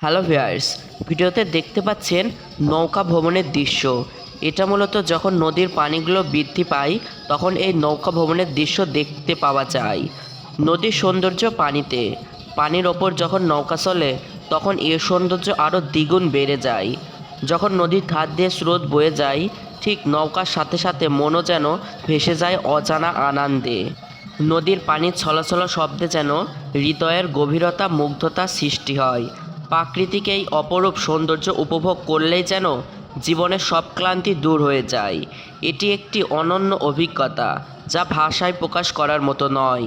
Hello viewers, ভিডিওতে দেখতে পাচ্ছেন নৌকা ভ্রমণের দৃশ্য। এটা মূলত যখন নদীর পানিগুলো বৃদ্ধি পায়, তখন এই নৌকা ভ্রমণের দৃশ্য দেখতে পাওয়া যায়। নদীর সৌন্দর্য পানিতে। পানির ওপর যখন নৌকা চলে, তখন এর সৌন্দর্য আরও দ্বিগুণ বেড়ে যায়। যখন নদীর ধার দিয়ে স্রোত বয়ে যায়, ঠিক নৌকার সাথে সাথে মনও যেন ভেসে যায় অজানা আনন্দে। নদীর পানির ছলছল শব্দে যেন হৃদয়ের গভীরতা মুগ্ধতা সৃষ্টি হয়। প্রাকৃতিক এই অপরূপ সৌন্দর্য উপভোগ করলেই যেন জীবনের সব ক্লান্তি দূর হয়ে যায়। এটি একটি অনন্য অভিজ্ঞতা, যা ভাষায় প্রকাশ করার মতো নয়।